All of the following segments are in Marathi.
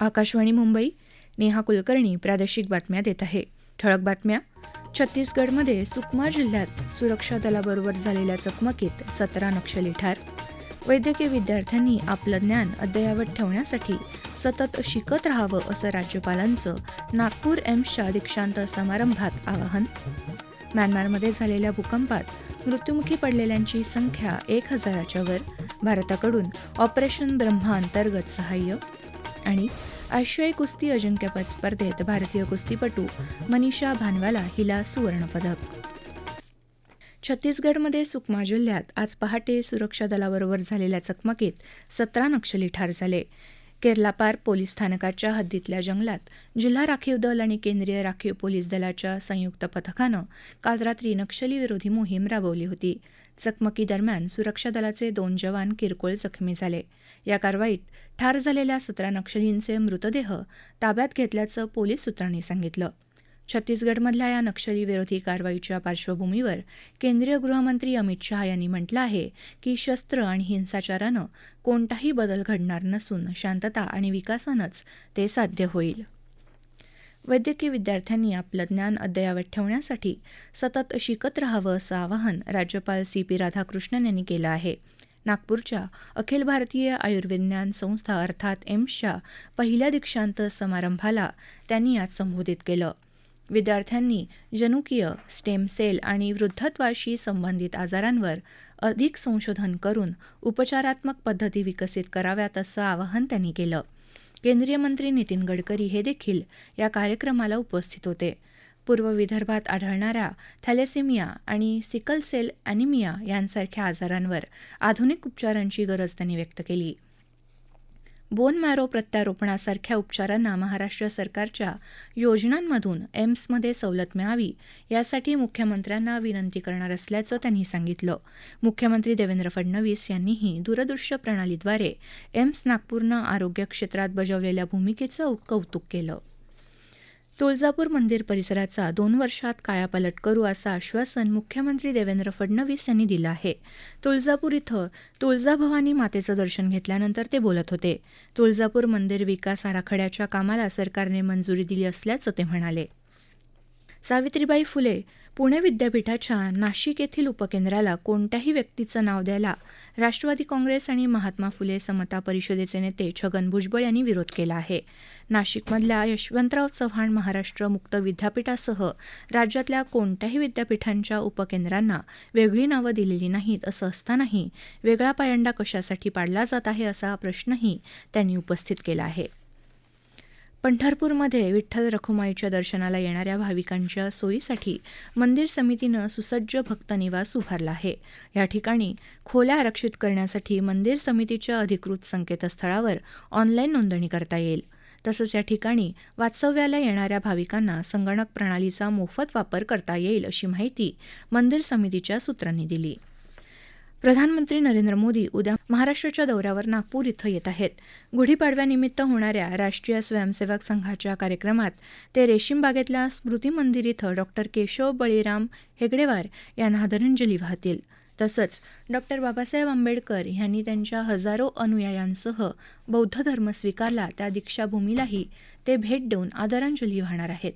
आकाशवाणी मुंबई नेहा कुलकर्णी प्रादेशिक बातम्या देत आहे. ठळक बातम्या. छत्तीसगडमध्ये सुकमा जिल्ह्यात सुरक्षा दलाबरोबर झालेल्या चकमकीत सतरा नक्षली ठार वैद्यकीय विद्यार्थ्यांनी आपलं ज्ञान अद्ययावत ठेवण्यासाठी सतत शिकत राहावं असं राज्यपालांचं नागपूर एम्सच्या दीक्षांत समारंभात आवाहन. म्यानमारमध्ये झालेल्या भूकंपात मृत्युमुखी पडलेल्यांची संख्या एक हजाराच्या वर. भारताकडून ऑपरेशन ब्रह्मा अंतर्गत सहाय्य. आणि आशियाई कुस्ती अजिंक्यपद स्पर्धेत भारतीय कुस्तीपटू मनीषा भानवाला हिला सुवर्णपदक. छत्तीसगडमध्ये सुकमा जिल्ह्यात आज पहाटे सुरक्षा दलाबरोबर झालेल्या चकमकीत सतरा नक्षली ठार झाले. केरलापार पोलीस स्थानकाच्या हद्दीतल्या जंगलात जिल्हा राखीव दल आणि केंद्रीय राखीव पोलीस दलाच्या संयुक्त पथकानं काल रात्री नक्षली विरोधी मोहीम राबवली होती. चकमकीदरम्यान सुरक्षा दलाचे दोन जवान किरकोळ जखमी झाले. या कारवाईत ठार झालेल्या सतरा नक्षलींचे मृतदेह ताब्यात घेतल्याचं पोलीस सूत्रांनी सांगितलं. छत्तीसगडमधल्या या नक्षली विरोधी कारवाईच्या पार्श्वभूमीवर केंद्रीय गृहमंत्री अमित शहा यांनी म्हटलं आहे की शस्त्र आणि हिंसाचारानं कोणताही बदल घडणार नसून शांतता आणि विकासानंच ते साध्य होईल. वैद्यकीय विद्यार्थ्यांनी आपलं ज्ञान अद्ययावत ठेवण्यासाठी सतत शिकत राहावं असं आवाहन राज्यपाल सी पी राधाकृष्णन यांनी केलं आहे. नागपूरच्या अखिल भारतीय आयुर्विज्ञान संस्था अर्थात एम्सच्या पहिल्या दीक्षांत समारंभाला त्यांनी आज संबोधित केलं. विद्यार्थ्यांनी जनुकीय स्टेम सेल आणि वृद्धत्वाशी संबंधित आजारांवर अधिक संशोधन करून उपचारात्मक पद्धती विकसित कराव्यात असं आवाहन त्यांनी केलं. केंद्रीय मंत्री नितीन गडकरी हे देखील या कार्यक्रमाला उपस्थित होते. पूर्व विदर्भात आढळणाऱ्या थॅलेसिमिया आणि सिकल सेल अॅनिमिया यांसारख्या आजारांवर आधुनिक उपचारांची गरज त्यांनी व्यक्त केली. बोन मॅरो प्रत्यारोपणासारख्या उपचारांना महाराष्ट्र सरकारच्या योजनांमधून एम्समध्ये सवलत मिळावी यासाठी मुख्यमंत्र्यांना विनंती करणार असल्याचं त्यांनी सांगितलं. मुख्यमंत्री देवेंद्र फडणवीस यांनीही दूरदृश्य प्रणालीद्वारे एम्स नागपूरनं आरोग्य क्षेत्रात बजावलेल्या भूमिकेचं कौतुक केलं. तुळजापूर मंदिर परिसराचा दोन वर्षात कायापालट करू असं आश्वासन मुख्यमंत्री देवेंद्र फडणवीस यांनी दिलं आहे. तुळजापूर इथं तुळजाभवानी मातेचं दर्शन घेतल्यानंतर ते बोलत होते. तुळजापूर मंदिर विकास आराखड्याच्या कामाला सरकारने मंजुरी दिली असल्याचं ते म्हणाले. सावित्रीबाई फुले पुणे विद्यापीठाच्या नाशिक येथील उपकेंद्राला कोणत्याही व्यक्तीचं नाव द्यायला राष्ट्रवादी काँग्रेस आणि महात्मा फुले समता परिषदेचे नेते छगन भुजबळ यांनी विरोध केला आहे. नाशिकमधल्या यशवंतराव चव्हाण महाराष्ट्र मुक्त विद्यापीठासह राज्यातल्या कोणत्याही विद्यापीठांच्या उपकेंद्रांना वेगळी नावं दिलेली नाहीत असं असतानाही वेगळा पायंडा कशासाठी पाडला जात आहे असा प्रश्नही त्यांनी उपस्थित केला आहे. पंढरपूरमध्ये विठ्ठल रखुमाईच्या दर्शनाला येणाऱ्या भाविकांच्या सोयीसाठी मंदिर समितीनं सुसज्ज भक्तनिवास उभारला आहे. या ठिकाणी खोल्या आरक्षित करण्यासाठी मंदिर समितीच्या अधिकृत संकेतस्थळावर ऑनलाईन नोंदणी करता येईल. तसंच या ठिकाणी वास्तव्याला येणाऱ्या भाविकांना संगणक प्रणालीचा मोफत वापर करता येईल अशी माहिती मंदिर समितीच्या सूत्रांनी दिली. प्रधानमंत्री नरेंद्र मोदी उद्या महाराष्ट्राच्या दौऱ्यावर नागपूर इथं येत आहेत. गुढीपाडव्यानिमित्त होणाऱ्या राष्ट्रीय स्वयंसेवक संघाच्या कार्यक्रमात ते रेशीमबागेतल्या स्मृती मंदिर इथं डॉक्टर केशव बळीराम हेगडेवार यांना आदरांजली वाहतील. तसंच डॉक्टर बाबासाहेब आंबेडकर यांनी त्यांच्या हजारो अनुयायांसह बौद्ध धर्म स्वीकारला त्या दीक्षाभूमीलाही ते भेट देऊन आदरांजली वाहणार आहेत.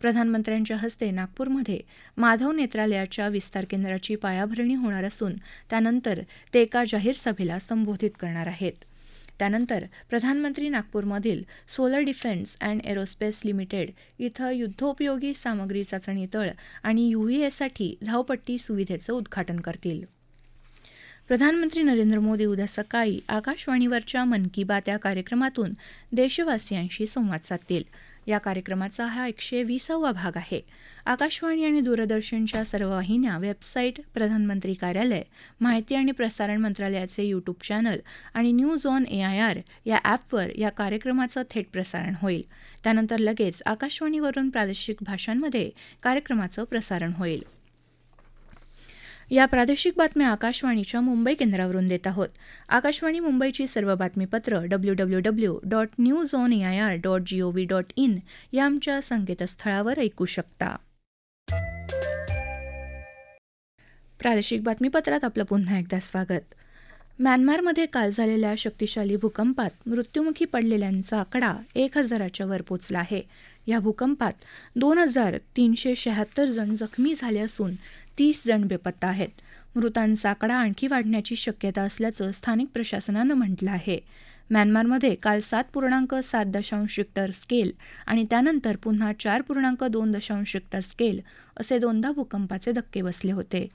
प्रधानमंत्र्यांच्या हस्ते नागपूरमध्ये माधव नेत्रालयाच्या विस्तार केंद्राची पायाभरणी होणार असून त्यानंतर ते एका जाहीर सभेला संबोधित करणार आहेत. त्यानंतर प्रधानमंत्री नागपूरमधील solar defence and aerospace limited इथं युद्धोपयोगी सामग्री चाचणी तळ आणि युव्हीएसाठी धावपट्टी सुविधेचं उद्घाटन करतील. प्रधानमंत्री नरेंद्र मोदी उद्या सकाळी आकाशवाणीवरच्या मन की बात या कार्यक्रमातून देशवासियांशी संवाद साधतील. या कार्यक्रमाचा हा एकशे वीसावा भाग आहे. आकाशवाणी आणि दूरदर्शनच्या सर्व वाहिन्या वेबसाईट प्रधानमंत्री कार्यालय माहिती आणि प्रसारण मंत्रालयाचे यूट्यूब चॅनल आणि news on A I R या ॲपवर या कार्यक्रमाचं थेट प्रसारण होईल. त्यानंतर लगेच आकाशवाणीवरून प्रादेशिक भाषांमध्ये कार्यक्रमाचं प्रसारण होईल. या प्रादेशिक बातम्या आकाशवाणीच्या मुंबई केंद्रावरून देत आहोत. आकाशवाणी मुंबईची सर्व बातमीपत्र W W W dot news on A I R dot gov dot in या आमच्या संकेतस्थळावर ऐकू शकता. प्रादेशिक बातमीपत्रात आपलं पुन्हा एकदा स्वागत. म्यानमारमध्ये काल झालेल्या शक्तिशाली भूकंपात मृत्युमुखी पडलेल्यांचा आकडा एक हजाराच्या वर पोचला आहे. या भूकंपात दोन हजार तीनशे शहात्तर जण जखमी झाले असून तीस जण बेपत्ता आहेत. मृतांचा आकडा आणखी वाढण्याची शक्यता असल्याचं स्थानिक प्रशासनानं म्हटलं आहे. म्यानमारमध्ये काल सात पूर्णांक सात दशांश रिक्टर स्केल आणि त्यानंतर पुन्हा चार पूर्णांक दोन दशांश रिक्टर स्केल असे दोनदा भूकंपाचे धक्के बसले होते.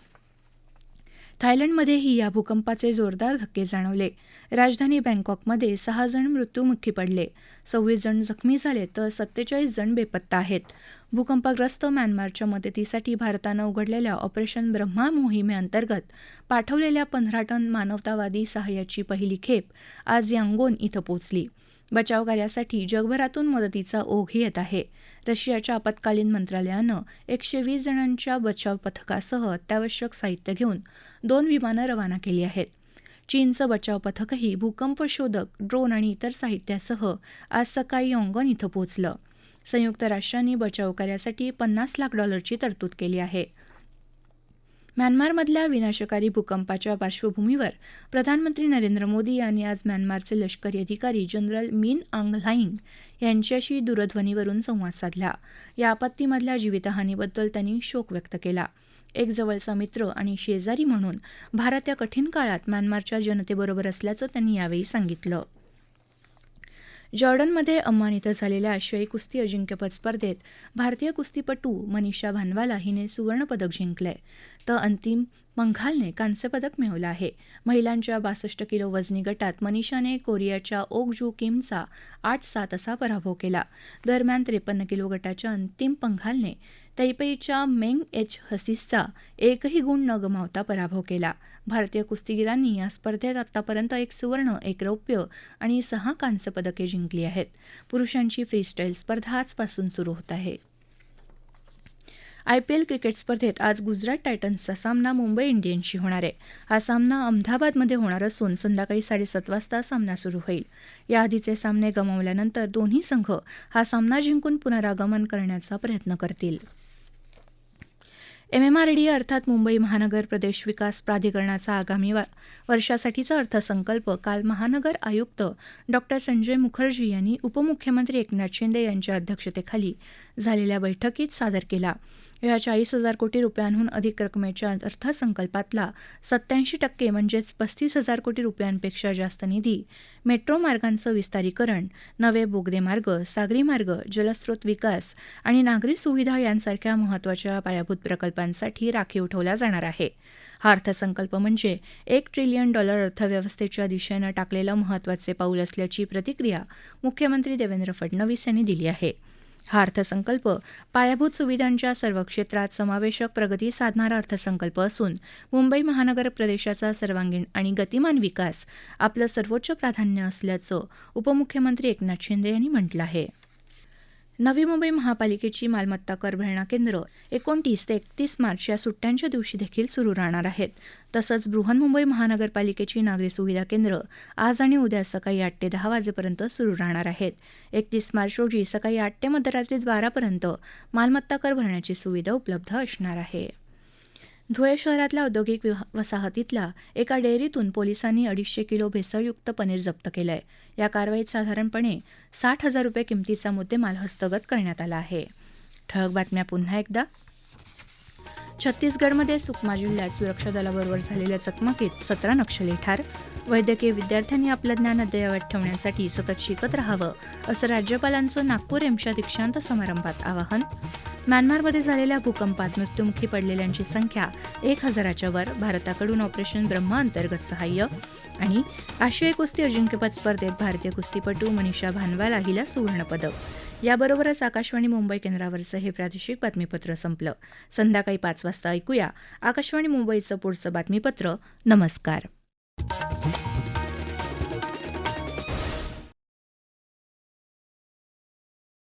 थायलंडमध्येही या भूकंपाचे जोरदार धक्के जाणवले. राजधानी बँकॉकमध्ये सहा जण मृत्यूमुखी पडले. सव्वीस जण जखमी झाले तर सत्तेचाळीस जण बेपत्ता आहेत. भूकंपग्रस्त म्यानमारच्या मदतीसाठी भारतानं उघडलेल्या ऑपरेशन ब्रह्मा मोहिमेअंतर्गत पाठवलेल्या पंधरा टन मानवतावादी सहाय्याची पहिली खेप आज यांगोन इथं पोचली बचावकार्यासाठी जगभरातून मदतीचा ओघ येत आहे. रशियाच्या आपत्कालीन मंत्रालयानं एकशे वीस जणांच्या बचाव पथकासह अत्यावश्यक साहित्य घेऊन दोन विमानं रवाना केली आहेत. चीनचं बचाव पथकही भूकंपशोधक ड्रोन आणि इतर साहित्यासह आज सकाळी यॉंगॉन इथं पोचलं संयुक्त राष्ट्रांनी बचावकार्यासाठी पन्नास लाख डॉलरची तरतूद केली आहे. म्यानमारमधल्या विनाशकारी भूकंपाच्या पार्श्वभूमीवर प्रधानमंत्री नरेंद्र मोदी यांनी आज म्यानमारचे लष्करी अधिकारी जनरल मिन आंग ल्हाईंग यांच्याशी दूरध्वनीवरून संवाद साधला. या आपत्तीमधल्या जीवितहानीबद्दल त्यांनी शोक व्यक्त केला. एक जवळचा मित्र आणि शेजारी म्हणून भारत या कठीण काळात म्यानमारच्या जनतेबरोबर असल्याचं त्यांनी यावेळी सांगितलं. जॉर्डनमध्ये अम्मान इथं झालेल्या आशियाई कुस्ती अजिंक्यपद स्पर्धेत भारतीय कुस्तीपटू मनीषा भानवाला हिने सुवर्णपदक जिंकलंय. तर अंतिम मंघालने कांस्यपदक मिळवलं आहे. महिलांच्या बासष्ट किलो वजनी गटात मनीषाने कोरियाच्या ओक जू किमचा आठ सात असा पराभव केला. दरम्यान त्रेपन्न किलो गटाच्या अंतिम पंघालने तैपेईच्या मेंग एच हसीसचा एकही गुण न गमावता पराभव केला. भारतीय कुस्तीगिरांनी या स्पर्धेत आतापर्यंत एक सुवर्ण एक रौप्य आणि सहा कांस्य पदके जिंकली आहेत. पुरुषांची फ्रीस्टाईल स्पर्धा आजपासून सुरू होत आहे. आयपीएल क्रिकेट स्पर्धेत आज गुजरात टायटन्सचा सामना मुंबई इंडियन्सशी होणार आहे. हा सामना अहमदाबादमध्ये होणार असून संध्याकाळी साडेसात वाजता सामना सुरू होईल. याआधीचे सामने गमावल्यानंतर दोन्ही संघ हा सामना जिंकून पुनरागमन करण्याचा प्रयत्न करतील. एमएमआरडी अर्थात मुंबई महानगर प्रदेश विकास प्राधिकरणाचा आगामी वर्षासाठीचा अर्थसंकल्प काल महानगर आयुक्त डॉ संजय मुखर्जी यांनी उपमुख्यमंत्री एकनाथ शिंदे यांच्या अध्यक्षतेखाली झालेल्या बैठकीत सादर केला. या चाळीस हजार कोटी रुपयांहून अधिक रकमेच्या अर्थसंकल्पातला सत्याऐंशी टक्के म्हणजेच पस्तीस हजार कोटी रुपयांपेक्षा जास्त निधी मेट्रो मार्गांचं विस्तारीकरण नवे बोगदे मार्ग सागरी मार्ग जलस्रोत विकास आणि नागरी सुविधा यांसारख्या महत्त्वाच्या पायाभूत प्रकल्पांसाठी राखीव ठेवला जाणार आहे. हा अर्थसंकल्प म्हणजे एक ट्रिलियन डॉलर अर्थव्यवस्थेच्या दिशेनं टाकलेलं महत्त्वाचे पाऊल असल्याची प्रतिक्रिया मुख्यमंत्री देवेंद्र फडणवीस यांनी दिली आहे. हा अर्थसंकल्प पायाभूत सुविधांच्या सर्व क्षेत्रात समावेशक प्रगती साधणारा अर्थसंकल्प असून मुंबई महानगर प्रदेशाचा सर्वांगीण आणि गतिमान विकास आपलं सर्वोच्च प्राधान्य असल्याचं उपमुख्यमंत्री एकनाथ शिंदे यांनी म्हटलं आहे. नवी मुंबई महापालिकेची मालमत्ता कर भरणा केंद्र एकोणतीस ते एकतीस मार्च या सुट्ट्यांच्या दिवशी देखील सुरू राहणार आहेत. तसंच बृहन्मुंबई महानगरपालिकेची नागरी सुविधा केंद्र आज आणि उद्या सकाळी आठ ते दहा वाजेपर्यंत सुरू राहणार आहेत. एकतीस मार्च रोजी सकाळी आठ ते मध्यरात्री बारापर्यंत मालमत्ता कर भरण्याची सुविधा उपलब्ध असणार आहे. धुळे शहरातल्या औद्योगिक वसाहतीतल्या एका डेअरीतून पोलिसांनी अडीचशे किलो भेसळयुक्त पनीर जप्त केलं आहे या कारवाईत साधारणपणे साठ हजार रुपये किमतीचा मुद्देमाल हस्तगत करण्यात आला आहे. ठळक बातम्या पुन्हा एकदा. छत्तीसगडमध्ये सुकमा जिल्ह्यात सुरक्षा दलाबरोबर झालेल्या चकमकीत सतरा नक्षली ठार वैद्यकीय विद्यार्थ्यांनी आपलं ज्ञान अद्ययावत ठेवण्यासाठी सतत शिकत राहावं असं राज्यपालांचं नागपूर एम्सच्या दीक्षांत समारंभात आवाहन. म्यानमारमध्ये झालेल्या भूकंपात मृत्युमुखी पडलेल्यांची संख्या एक हजाराच्या वर भारताकडून ऑपरेशन ब्रह्मा अंतर्गत सहाय्य आणि आशियाई कुस्ती अजिंक्यपद स्पर्धेत भारतीय कुस्तीपटू मनीषा भानवाला हिला सुवर्णपदक याबरोबरच आकाशवाणी मुंबई केंद्रावरचं हे प्रादेशिक बातमीपत्र संपलं. संध्याकाळी पाच वाजता ऐकूया आकाशवाणी मुंबईचं पुढचं बातमीपत्र. नमस्कार. Thank you.